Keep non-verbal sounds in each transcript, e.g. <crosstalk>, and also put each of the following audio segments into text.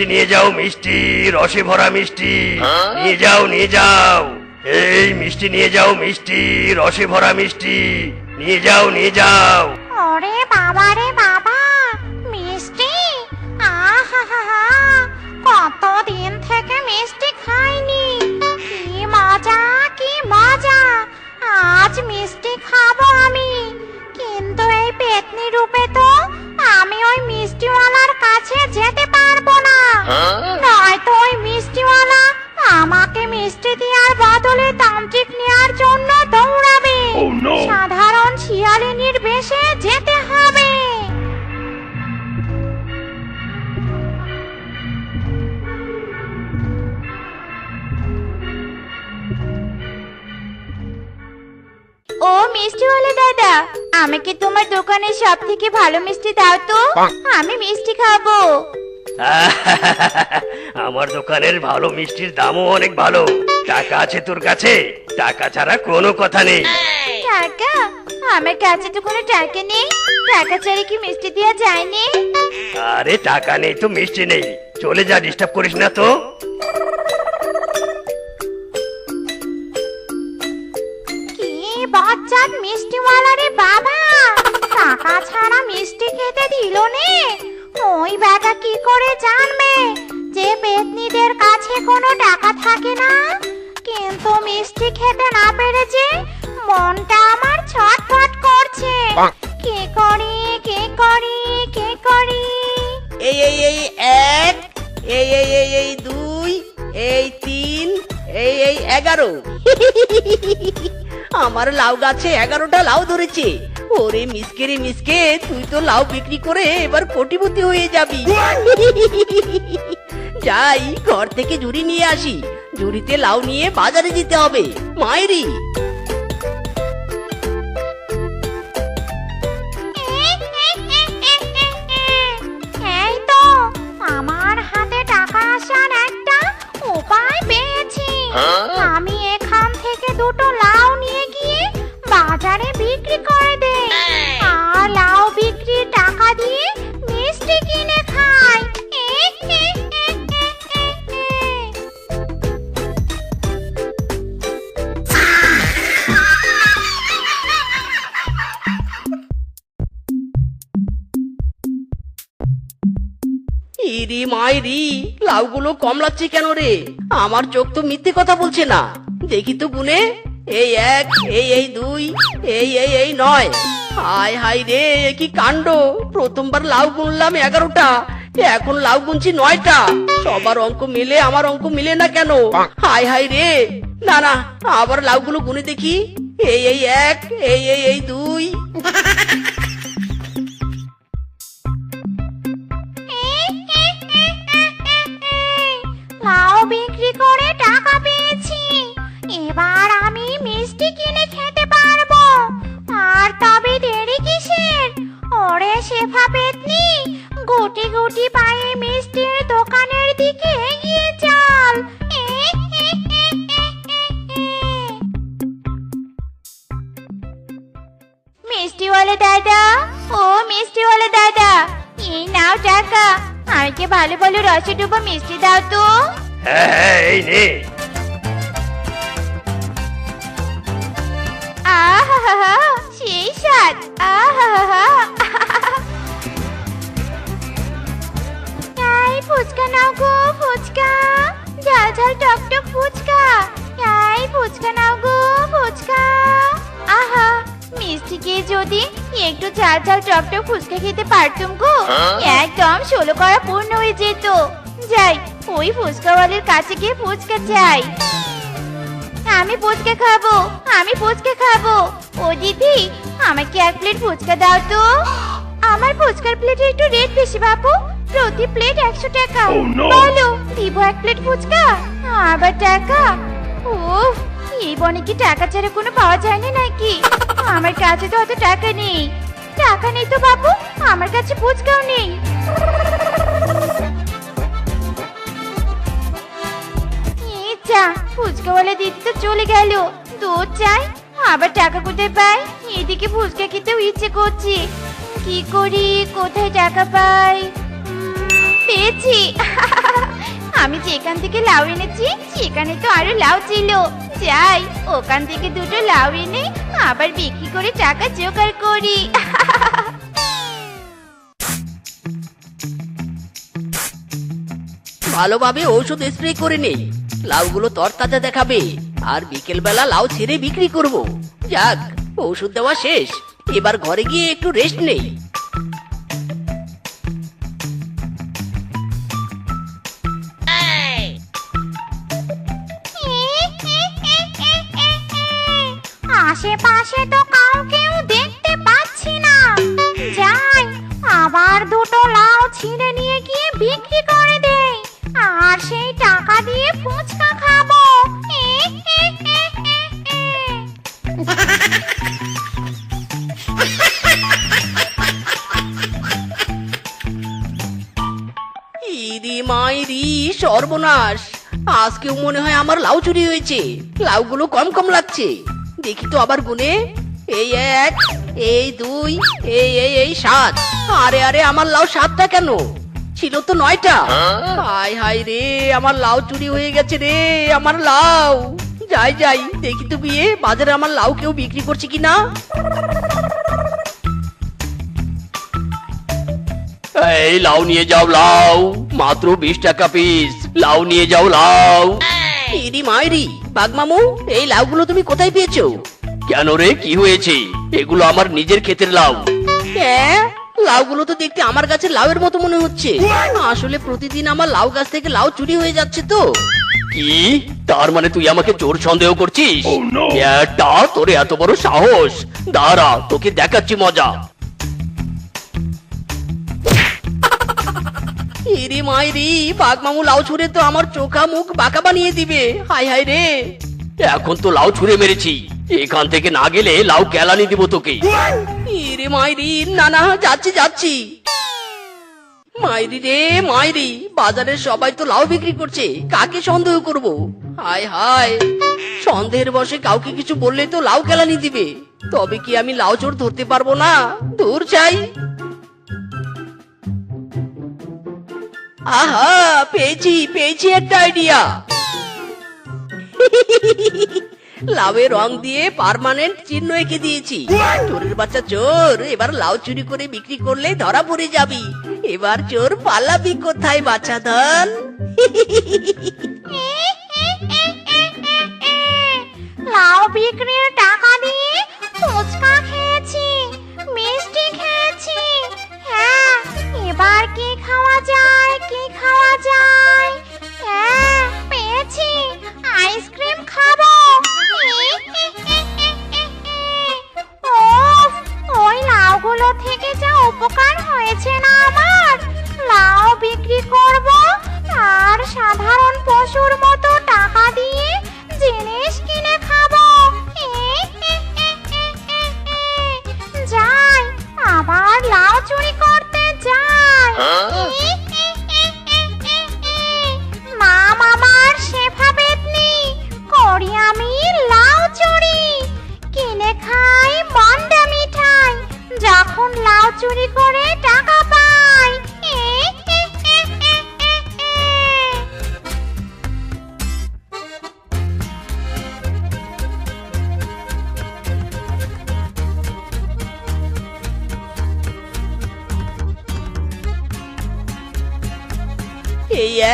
মিষ্টি নিয়ে যাও, মিষ্টি, রসে ভরা মিষ্টি। নিয়ে যাও নিয়ে যাও। এই মিষ্টি নিয়ে যাও, মিষ্টি, রসে ভরা মিষ্টি। নিয়ে যাও নিয়ে যাও। ও মিষ্টিওয়ালা দাদা। আমাকে তোমার দোকানের সব থেকে ভালো মিষ্টি দাও তো? আমি মিষ্টি খাব। <laughs> আমার দোকানের ভালো মিষ্টির দামও অনেক ভালো। টাকা আছে তোর কাছে? টাকা ছাড়া কোনো কথা নেই। টাকা? আমার কাছে তো কোনো টাকা নেই। টাকা ছাড়া কি মিষ্টি দেওয়া যায়নি আরে টাকা নেই তো মিষ্টি নেই। চলে যা ডিস্টার্ব করিস না তো। খেতে দিল নে ওই বেটা কি করে জানবে? যে পেতনিদের কাছে কোনো টাকা থাকে না। কিন্তু মিষ্টি খেতে না পেরেছে মনটা আমার ছটফট করছে। কি করি কি করি কি করি? এই এই এই এক এই এই এই এই দুই এই তিন এই এই এগারো। <laughs> আমার লাউ গাছে এগারোটা লাউ ধরেছে। ওরে মিসকে রে মিসকে, তুই তো লাউ বিক্রি করে এবার কোটিপতি হয়ে যাবি। যাই, ঘর থেকে জুড়ি নিয়ে আসি। জুড়িতে লাউ নিয়ে বাজারে যেতে হবে। মায়েরি ইরি মাইরি লাউগুলো কমলাচ্ছে কেন রে? আমার চোখ তো মিথ্যে কথা বলছে না। দেখি তো গুনে, এই এক, এই এই দুই, এই এই এই নয়। হাই হাই রে কি কাণ্ড? প্রথমবার লাউ গুনলাম এগারোটা, এখন লাউ গুনছি নয়টা। সবার অঙ্ক মিলে, আমার অঙ্ক মিলে না কেন? হাই হাই রে, না না, আবার লাউগুলো গুনে দেখি। এই এই এক, এই এই এই দুই। গুটি গুটি পায়ে মিষ্টির দোকানের দিকে এগিয়ে চল। মিষ্টিওয়ালা দাদা ও মিষ্টিওয়ালা দাদা এই নাও টাকা। আমাকে ভালো ভালো রসে ডুবো মিষ্টি দাও তো। হ্যাঁ হ্যাঁ এই নে। আহা সেই স্বাদ। আহা ফুচকা নাও গো ফুচকা। ঝাল ঝাল টক টক ফুচকা। এই ফুচকা নাও গো ফুচকা। আহা মিষ্টি খেয়ে যদি একটু ঝাল ঝাল টক টক ফুচকা খেতে পারতুম গো? একদম ষোলো করা পূর্ণ হয়ে যেত। যাই ওই ফুচকাওয়ালির কাছে গিয়ে ফুচকা চাই। আমি ফুচকা খাব আমি ফুচকা খাব। ও দিদি আমাকে এক প্লেট ফুচকা দাও তো। <gasps> আমার ফুচকার প্লেটে একটু রেট বেশি বাপু। প্রতি প্লেট একশো টাকা। বলো দিব এক প্লেট ফুচকা? আবার টাকা? উফ এই বনে কি টাকা ছাড়া কোনো পাওয়া যায় না নাকি? আমার কাছে তো অত টাকা নেই। টাকা নেই তো বাবু আমার কাছে ফুচকাও নেই। যা ফুচকাওয়ালা দিদি তো চলে গেল। দুধ চাই আবার টাকা কোথায় পাই? এদিকে ফুচকা খেতেও ইচ্ছে করছে। কি করি কোথায় টাকা পাই? পেয়েছি। <laughs> আমি যেখান থেকে লাউ এনেছি, সেখানে তো আরও লাউ ছিল। যাই, ওখান থেকে দুটো লাউ এনে আবার বিক্রি করে টাকা জোগাড় করি। <laughs> ভালোভাবে ঔষধ স্প্রে করে নেই লাউগুলো তরতাজা দেখাবে। আর বিকেল বেলা লাউ ছেড়ে বিক্রি করব। যাক, ঔষধ দেওয়া শেষ। এবার ঘরে গিয়ে একটু রেস্ট নেই। আশেপাশে তো কাউকেও দেখতে পাচ্ছি না। যাই, আবার দুটো লাউ ছিঁড়ে নিয়ে গিয়ে বিক্রি করে দেই আর সেই টাকা দিয়ে ফুচকা খাব। ইরি মাইরি, সর্বনাশ। আজকেও মনে হয় আমার লাউ চুরি হয়েছে। লাউগুলো কম কম লাগছে। দেখি তো আবার গুনে এই এক, এই দুই, এই এই এই সাত। আরে আরে, আমার লাউ সাতটা কেন? ছিল তো নয়টা। হাই হাই রে, আমার লাউ চুরি হয়ে গেছে রে, আমার লাউ। যাই যাই, দেখি তো বিয়ে বাজারে আমার লাউ কেউ বিক্রি করছে কি না? এই, লাউ নিয়ে যাও লাউ। মাত্র বিশ টাকা পিস লাউ নিয়ে যাও লাউ। ইরি মাইরি বাগমামু এই লাউগুলো তুমি কোথায় পেয়েছ? কেন রে কি হয়েছে? এগুলো আমার নিজের ক্ষেতের লাউ। হ্যাঁ লাউগুলো তো দেখতে আমার গাছের লাউয়ের মতো মনে হচ্ছে। আসলে প্রতিদিন আমার লাউ গাছ থেকে লাউ চুরি হয়ে যাচ্ছে তো। কি? তার মানে তুই আমাকে চোর সন্দেহ করছিস? এটা তোর এত বড় সাহস। দাঁড়া তোকে দেখাচ্ছি মজা। ইরি মাইরি বাগমামু লাউ ছুঁড়ে তো আমার চোখা মুখ বাঁকা বানিয়ে দিবে। হাই হাই রে। এখন তো লাউ ছুঁড়ে মেরেছি। এখান থেকে না গেলে লাউ কেলানি দিব তোকে। ইরে মাইরি না না যাচ্ছি যাচ্ছি। মাইরি রে মাইরি বাজারের সবাই তো লাউ বিক্রি করছে। কাকে সন্দেহ করব? হায় হায়। সন্দেহের বসে কাউকে কিছু বললে তো লাউ কেলানি দিবে। তবে কি আমি লাউ চোর ধরতে পারব না? দূর চাই আহা পেয়েছি পেয়েছি একটা আইডিয়া লাউয়ে রং দিয়ে পার্মানেন্ট চিহ্ন এঁকে দিয়েছি। চোরের বাচ্চা চোর এবার লাউ চুরি করে বিক্রি করলে ধরা পড়ে যাবি। এবার চোর পালাবি কোথায় বাচ্চা ধন? <laughs> <laughs>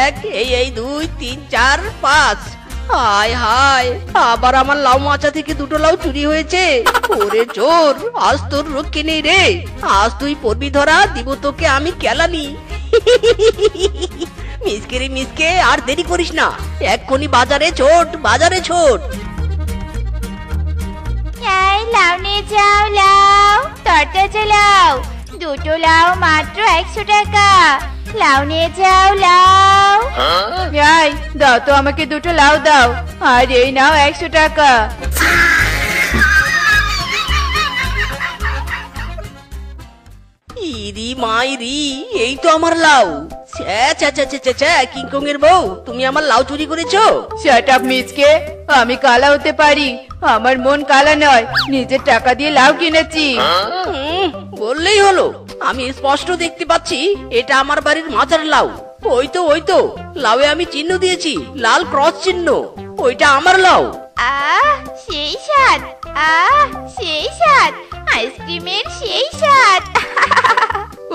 এক এই এই দুই, তিন, চার, পাঁচ। হায় হায়, আবার আমার লাউ মাচা থেকে দুটো লাউ চুরি হয়েছে। ওরে চোর আজ তোর রক্ষে নেই রে। আজ তুই পড়বি ধরা, দিব তোকে আমি কেলানি। মিসকে রে মিসকে, আর দেরি করিস না। এক্ষুনি বাজারে ছোট বাজারে ছোট। লাউ নিয়ে যাও, লাউ। তরতাজা লাউ। দুটো লাউ মাত্র একশো টাকা। লাউ নিয়ে যাও লাউ। যাই দাও তো আমাকে দুটো লাউ দাও। আর এই নাও একশো টাকা। ইরি মাইরি এই তো আমার লাউ। ছ্যা ছ্যা ছ্যা ছ্যা, ছ্যা ছ্যা কিংকং এর বউ তুমি আমার লাউ চুরি করেছ? শাট আপ মিচকে আমি কালা হতে পারি। আমার মন কালা নয়। নিজের টাকা দিয়ে লাউ কিনেছি। বললেই হলো। আমি স্পষ্ট দেখতে পাচ্ছি এটা আমার বাড়ির মাথার লাউ। ওই তো ওই তো লাউয়ে আমি চিহ্ন দিয়েছি লাল ক্রস চিহ্ন ওইটা আমার লাউ। আহ সেই স্বাদ আহ সেই স্বাদ আইসক্রিমের সেই স্বাদ।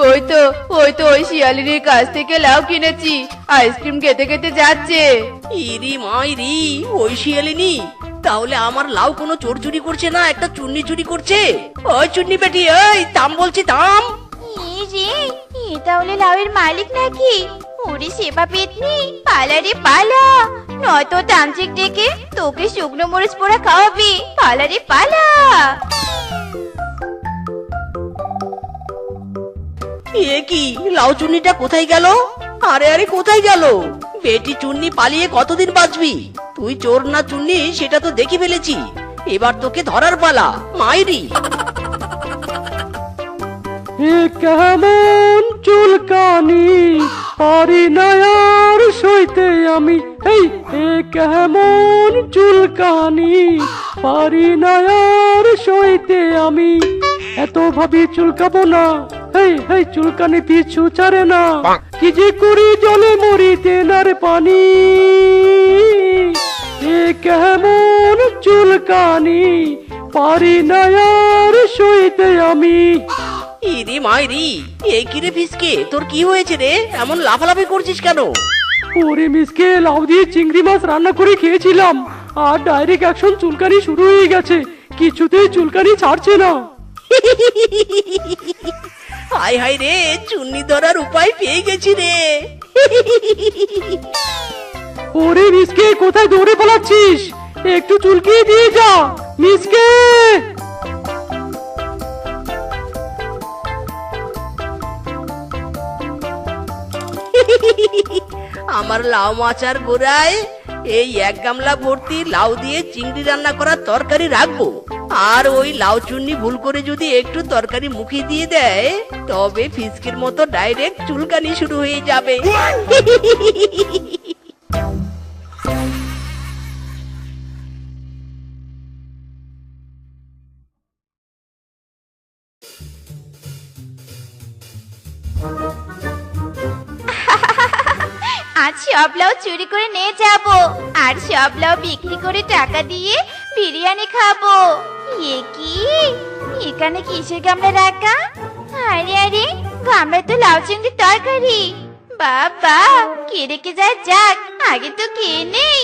ওই তো ওই তো ওই শিয়ালিনীর কাছ থেকে লাউ কিনেছি আইসক্রিম খেতে খেতে যাচ্ছে। ইরি মাইরি ওই শিয়ালিনি তাহলে আমার লাউ কোনো চোর চুরি করছে না একটা চুন্নি চুরি করছে? ওই চুন্নি বেটি এই দাম বলছি দাম। রে, এ তাহলে লাউয়ের মালিক নাকি? ওরে সেবা পেতনি, পালা পালা। নয়তো তান্ত্রিক ডেকে তোকে শুকনো মরিচ পোড়া খাওয়াবি, পালা পালা। এ কি, লাউ চুন্নিটা কোথায় গেল? আরে আরে, কোথায় গেল? বেটি চুন্নি পালিয়ে কতদিন বাঁচবি? তুই চোর না চুন্নি, সেটা তো দেখে ফেলেছি। এবার তোকে ধরার পালা, মাইরি। এ কেমন চুলকানি? পারি না আর সইতে আমি এই এ কেমন চুলকানি? পারি না আর সইতে আমি এত ভাবি চুলকাবো না। এই এই চুলকানি পিছু ছাড়ে না। কি যে করি জলে মরিতে নার পানি? এ কেমন চুলকানি? পারি না আর সইতে আমি ইরি মাইরি এ কি রে ফিসকে? তোর কি হয়েছে রে? এমন লাফালাফি করছিস কেন? ওরে মিসকে লাউ দিয়ে চিংড়ি মাছ রান্না করে খেয়েছিলাম। আর ডাইরেক্ট অ্যাকশন চুলকানি শুরু হয়ে গেছে। কিছুতেই চুলকানি ছাড়ছে না। হাই হাই রে চুন্নি ধরার উপায় পেয়ে গেছি রে। ওরে মিসকে কোথায় দৌড়ে পালাচ্ছিস? একটু চুলকিয়ে দিয়ে যা মিসকে! আমার লাউ মাচার গোড়ায় এই এক গামলা ভর্তি লাউ দিয়ে চিংড়ি রান্না করার তরকারি রাখব। আর ওই লাউ চুন্নি ভুল করে যদি একটু তরকারি মুখে দিয়ে দেয়, তবে ফিসকির মতো ডাইরেক্ট চুলকানি শুরু হয়ে যাবে। আজ সব লাউ চুরি করে নিয়ে যাব। আর সব লাউ বিক্রি করে টাকা দিয়ে বিরিয়ানি খাব। এ কি? এখানে কিসের গামলা রাখা? আরে আরে, গামলা তো লাউ চিংড়ির তরকারি। বাবা কে রেখে যায় যাক, আগে তো কে নেই।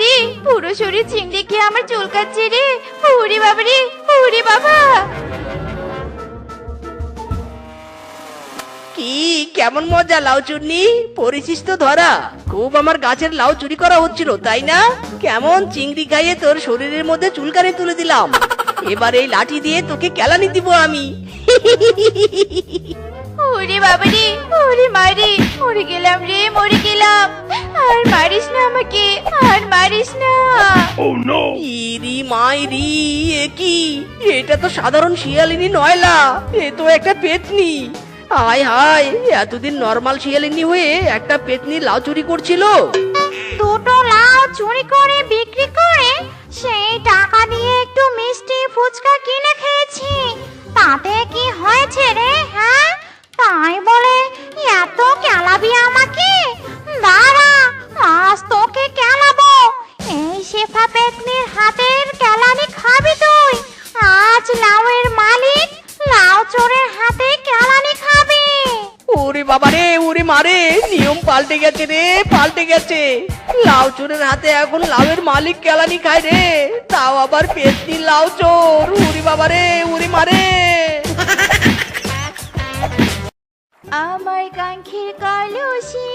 রে, পুরো শরীর চিংড়ি খেয়ে আমার চুলকাচ্ছে রে। উড়ি বাবা রে উড়ি বাবা। কি, কেমন মজা লাউ চুন্নি? পরিচিস তো ধরা। খুব আমার গাছের লাউ চুরি করা হচ্ছিল, তাই না? কেমন চিংড়ি খাইয়ে তোর শরীরের মধ্যে চুলকানি তুলে দিলাম। এবার এই লাঠি দিয়ে তোকে কেলানি দিব আমি। <laughs> ওরে বাবা রে ওরে মারে মরে গেলাম রে মরে গেলাম। আর মারিস না আমাকে আর মারিস না। ইরি মাইরি এ কি? এটা তো সাধারণ শিয়ালিনী নয়লা এ তো একটা পেতনি। হায় হায় এতদিন নর্মাল শিয়ালিনী হয়ে একটা পেতনি লাউ চুরি করছিল। দুটো লাউ চুরি করে বিক্রি করে সেই টাকা দিয়ে একটু মিষ্টি ফুচকা কিনে খেয়েছি। তাতে কি হয়েছে রে হ্যাঁ? তাই বলে এত কেলাবি আমাকে? দাঁড়া, আজ তোকে কেলাবো। এই শেফা পেতনির হাতের কেলানি খাবি তুই। আজ লাউয়ের মালিক লাউ চোরের হাতে কেলানি খাবি। ওরে বাবা রে, ওরে মারে নিয়ম পাল্টে গেছে রে, পাল্টে গেছে। লাউ চোরের হাতে এখন লাউয়ের মালিক কেলানি খায় রে। তাও আবার পেতনি লাউ চোর। উরি বাবা রে উরি মারে আমার কাঙ্ক্ষের কলসি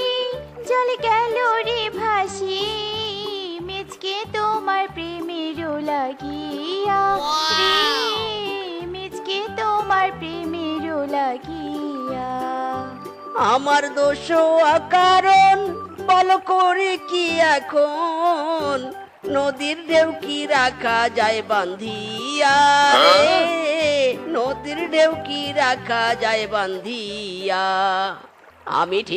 জলে গেল রে ভাসি। মিচকে তোমার প্রেমের লাগিয়া রে। মিচকে তোমার প্রেমের লাগিয়া। আমার দোষ কারণ বল করে কি এখন? নদীর ঢেউ কি রাখা যায় বান্ধিয়া রে? নদীর ঢেউ কি রাখা যায় বান্ধিয়া। আমি ঠিক